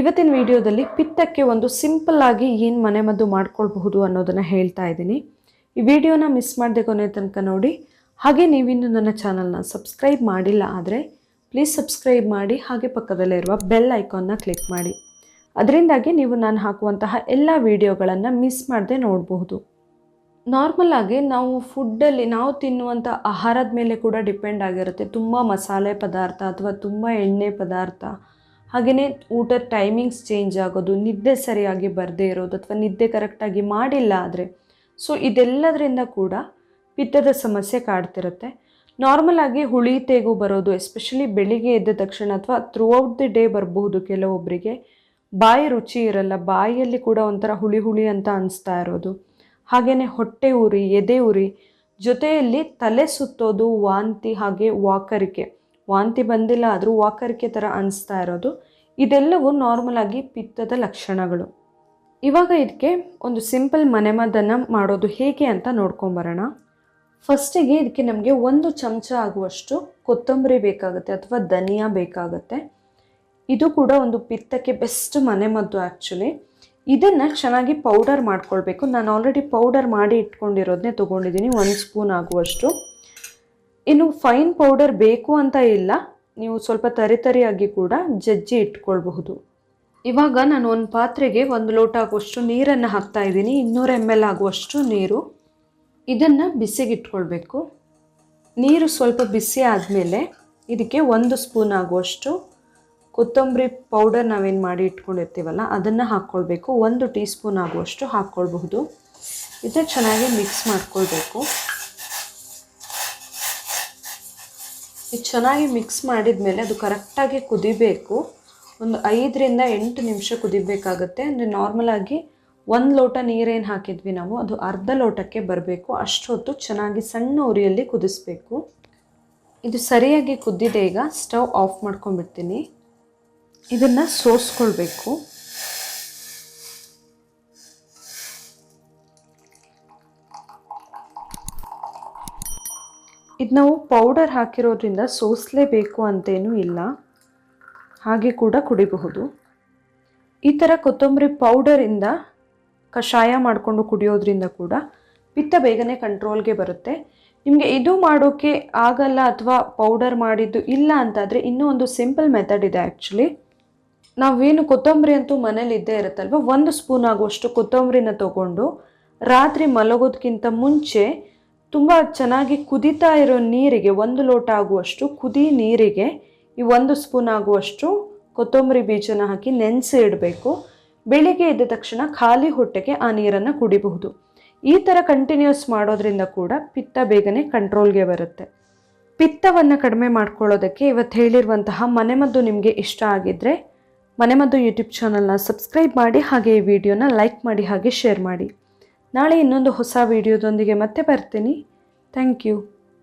ಇವತ್ತಿನ ವಿಡಿಯೋದಲ್ಲಿ ಪಿತ್ತಕ್ಕೆ ಒಂದು ಸಿಂಪಲ್ ಆಗಿ ಏನು ಮನೆಮದ್ದು ಮಾಡ್ಕೊಳ್ಬಹುದು ಅನ್ನೋದನ್ನು ಹೇಳ್ತಾ ಇದ್ದೀನಿ. ಈ ವಿಡಿಯೋನ ಮಿಸ್ ಮಾಡದೆ ಕೊನೆ ತನಕ ನೋಡಿ. ಹಾಗೆ ನೀವಿನ್ನೂ ನನ್ನ ಚಾನಲ್ನ ಸಬ್ಸ್ಕ್ರೈಬ್ ಮಾಡಿಲ್ಲ ಆದರೆ ಪ್ಲೀಸ್ ಸಬ್ಸ್ಕ್ರೈಬ್ ಮಾಡಿ, ಹಾಗೆ ಪಕ್ಕದಲ್ಲೇ ಇರುವ ಬೆಲ್ ಐಕಾನ್ನ ಕ್ಲಿಕ್ ಮಾಡಿ. ಅದರಿಂದಾಗಿ ನೀವು ನಾನು ಹಾಕುವಂತಹ ಎಲ್ಲ ವಿಡಿಯೋಗಳನ್ನು ಮಿಸ್ ಮಾಡದೆ ನೋಡಬಹುದು. ನಾರ್ಮಲ್ ಆಗಿ ನಾವು ಫುಡ್ಡಲ್ಲಿ ನಾವು ತಿನ್ನುವಂಥ ಆಹಾರದ ಮೇಲೆ ಕೂಡ ಡಿಪೆಂಡ್ ಆಗಿರುತ್ತೆ. ತುಂಬ ಮಸಾಲೆ ಪದಾರ್ಥ ಅಥವಾ ತುಂಬ ಎಣ್ಣೆ ಪದಾರ್ಥ ಹಾಗೆಯೇ ಊಟ ಟೈಮಿಂಗ್ಸ್ ಚೇಂಜ್ ಆಗೋದು, ನಿದ್ದೆ ಸರಿಯಾಗಿ ಬರದೇ ಇರೋದು ಅಥವಾ ನಿದ್ದೆ ಕರೆಕ್ಟಾಗಿ ಮಾಡಿಲ್ಲ ಆದರೆ ಸೊ ಇದೆಲ್ಲದರಿಂದ ಕೂಡ ಪಿತ್ತದ ಸಮಸ್ಯೆ ಕಾಡ್ತಿರುತ್ತೆ. ನಾರ್ಮಲ್ ಆಗಿ ಹುಳಿ, ತೇಗು ಬರೋದು ಎಸ್ಪೆಷಲಿ ಬೆಳಿಗ್ಗೆ ಎದ್ದ ತಕ್ಷಣ ಅಥವಾ ಥ್ರೂ ಔಟ್ ದಿ ಡೇ ಬರಬಹುದು ಕೆಲವೊಬ್ಬರಿಗೆ ಬಾಯಿ ರುಚಿ ಇರಲ್ಲ ಬಾಯಿಯಲ್ಲಿ ಕೂಡ ಒಂಥರ ಹುಳಿ ಹುಳಿ ಅಂತ ಅನಿಸ್ತಾ ಇರೋದು. ಹಾಗೆಯೇ ಹೊಟ್ಟೆ ಉರಿ, ಎದೆ ಉರಿ, ಜೊತೆಯಲ್ಲಿ ತಲೆ ಸುತ್ತೋದು, ವಾಂತಿ ಹಾಗೆ ವಾಕರಿಕೆ ವಾಂತಿ ಬಂದಿಲ್ಲ, ಆದರೂ ವಾಕರಿಕೆ ಥರ ಅನಿಸ್ತಾ ಇರೋದು. ಇದೆಲ್ಲವೂ ನಾರ್ಮಲ್ ಆಗಿ ಪಿತ್ತದ ಲಕ್ಷಣಗಳು. ಇವಾಗ ಇದಕ್ಕೆ ಒಂದು ಸಿಂಪಲ್ ಮನೆಮದ್ದನ್ನು ಮಾಡೋದು ಹೇಗೆ ಅಂತ ನೋಡ್ಕೊಂಬರೋಣ. ಫಸ್ಟಿಗೆ ಇದಕ್ಕೆ ನಮಗೆ ಒಂದು ಚಮಚ ಆಗುವಷ್ಟು ಕೊತ್ತಂಬರಿ ಬೇಕಾಗುತ್ತೆ ಅಥವಾ ಧನಿಯಾ ಬೇಕಾಗುತ್ತೆ. ಇದು ಕೂಡ ಒಂದು ಪಿತ್ತಕ್ಕೆ ಬೆಸ್ಟ್ ಮನೆಮದ್ದು ಆ್ಯಕ್ಚುಲಿ ಇದನ್ನು ಚೆನ್ನಾಗಿ ಪೌಡರ್ ಮಾಡ್ಕೊಳ್ಬೇಕು. ನಾನು ಆಲ್ರೆಡಿ ಪೌಡರ್ ಮಾಡಿ ಇಟ್ಕೊಂಡಿರೋದನ್ನೇ ತೊಗೊಂಡಿದ್ದೀನಿ ಒಂದು ಸ್ಪೂನ್ ಆಗುವಷ್ಟು. ಇನ್ನು ಫೈನ್ ಪೌಡರ್ ಬೇಕು ಅಂತ ಇಲ್ಲ. ನೀವು ಸ್ವಲ್ಪ ತರಿತರಿಯಾಗಿ ಕೂಡ ಜಜ್ಜಿ ಇಟ್ಕೊಳ್ಬಹುದು. ಇವಾಗ ನಾನು ಒಂದು ಪಾತ್ರೆಗೆ ಒಂದು ಲೋಟ ಆಗುವಷ್ಟು ನೀರನ್ನು ಹಾಕ್ತಾ ಇದ್ದೀನಿ. ಇನ್ನೂರು ಎಂ ಎಲ್ ಆಗುವಷ್ಟು ನೀರು. ಇದನ್ನು ಬಿಸಿಗಿಟ್ಕೊಳ್ಬೇಕು. ನೀರು ಸ್ವಲ್ಪ ಬಿಸಿ ಆದಮೇಲೆ ಇದಕ್ಕೆ ಒಂದು ಸ್ಪೂನ್ ಆಗುವಷ್ಟು ಕೊತ್ತಂಬರಿ ಪೌಡರ್ ನಾವೇನು ಮಾಡಿ ಇಟ್ಕೊಂಡಿರ್ತೀವಲ್ಲ, ಅದನ್ನು ಹಾಕ್ಕೊಳ್ಬೇಕು. ಒಂದು ಟೀ ಸ್ಪೂನ್ ಆಗುವಷ್ಟು ಹಾಕ್ಕೊಳ್ಬಹುದು. ಇದನ್ನು ಚೆನ್ನಾಗಿ ಮಿಕ್ಸ್ ಮಾಡ್ಕೊಳ್ಬೇಕು. ಇದು ಚೆನ್ನಾಗಿ ಮಿಕ್ಸ್ ಮಾಡಿದ ಮೇಲೆ ಅದು ಕರೆಕ್ಟಾಗಿ ಕುದಿಬೇಕು. ಒಂದು ಐದರಿಂದ ಎಂಟು ನಿಮಿಷ ಕುದಿಬೇಕಾಗುತ್ತೆ. ಅಂದರೆ ನಾರ್ಮಲಾಗಿ ಒಂದು ಲೋಟ ನೀರೇನು ಹಾಕಿದ್ವಿ ನಾವು, ಅದು ಅರ್ಧ ಲೋಟಕ್ಕೆ ಬರಬೇಕು. ಅಷ್ಟೊತ್ತು ಚೆನ್ನಾಗಿ ಸಣ್ಣ ಉರಿಯಲ್ಲಿ ಕುದಿಸ್ಬೇಕು. ಇದು ಸರಿಯಾಗಿ ಕುದ್ದಿದೆ ಈಗ, ಸ್ಟವ್ ಆಫ್ ಮಾಡ್ಕೊಂಡ್ಬಿಡ್ತೀನಿ. ಇದನ್ನು ಸೋಸ್ಕೊಳ್ಬೇಕು. ಇದು ನಾವು ಪೌಡರ್ ಹಾಕಿರೋದ್ರಿಂದ ಸೋಸಲೇಬೇಕು ಅಂತೇನೂ ಇಲ್ಲ. ಹಾಗೆ ಕೂಡ ಕುಡಿಬಹುದು. ಈ ಥರ ಕೊತ್ತಂಬರಿ ಪೌಡರಿಂದ ಕಷಾಯ ಮಾಡಿಕೊಂಡು ಕುಡಿಯೋದ್ರಿಂದ ಕೂಡ ಪಿತ್ತ ಬೇಗನೆ ಕಂಟ್ರೋಲ್ಗೆ ಬರುತ್ತೆ. ನಿಮಗೆ ಇದು ಮಾಡೋಕ್ಕೆ ಆಗಲ್ಲ ಅಥವಾ ಪೌಡರ್ ಮಾಡಿದ್ದು ಇಲ್ಲ ಅಂತಾದರೆ ಇನ್ನೂ ಒಂದು ಸಿಂಪಲ್ ಮೆಥಡ್ ಇದೆ ಆ್ಯಕ್ಚುಲಿ ನಾವೇನು ಕೊತ್ತಂಬರಿ ಅಂತೂ ಮನೇಲಿ ಇದ್ದೇ ಇರುತ್ತಲ್ವ? ಒಂದು ಸ್ಪೂನ್ ಆಗುವಷ್ಟು ಕೊತ್ತಂಬರಿನ ತಗೊಂಡು ರಾತ್ರಿ ಮಲಗೋದಕ್ಕಿಂತ ಮುಂಚೆ ತುಂಬ ಚೆನ್ನಾಗಿ ಕುದೀತಾ ಇರೋ ನೀರಿಗೆ ಒಂದು ಲೋಟ ಆಗುವಷ್ಟು, ಕುದಿ ನೀರಿಗೆ ಈ ಒಂದು ಸ್ಪೂನ್ ಆಗುವಷ್ಟು ಕೊತ್ತಂಬರಿ ಬೀಜನ ಹಾಕಿ ನೆನೆಸಿ ಇಡಬೇಕು. ಬೆಳಿಗ್ಗೆ ಎದ್ದ ತಕ್ಷಣ ಖಾಲಿ ಹೊಟ್ಟೆಗೆ ಆ ನೀರನ್ನು ಕುಡಿಬಹುದು. ಈ ಥರ ಕಂಟಿನ್ಯೂಸ್ ಮಾಡೋದ್ರಿಂದ ಕೂಡ ಪಿತ್ತ ಬೇಗನೆ ಕಂಟ್ರೋಲ್ಗೆ ಬರುತ್ತೆ. ಪಿತ್ತವನ್ನು ಕಡಿಮೆ ಮಾಡ್ಕೊಳ್ಳೋದಕ್ಕೆ ಇವತ್ತು ಹೇಳಿರುವಂತಹ ಮನೆಮದ್ದು ನಿಮಗೆ ಇಷ್ಟ ಆಗಿದ್ದರೆ ಮನೆಮದ್ದು ಯೂಟ್ಯೂಬ್ ಚಾನಲ್ನ ಸಬ್ಸ್ಕ್ರೈಬ್ ಮಾಡಿ, ಹಾಗೆ ಈ ವಿಡಿಯೋನ ಲೈಕ್ ಮಾಡಿ, ಹಾಗೆ ಶೇರ್ ಮಾಡಿ. ನಾಳೆ ಇನ್ನೊಂದು ಹೊಸ ವಿಡಿಯೋದೊಂದಿಗೆ ಮತ್ತೆ ಬರ್ತೀನಿ. Thank you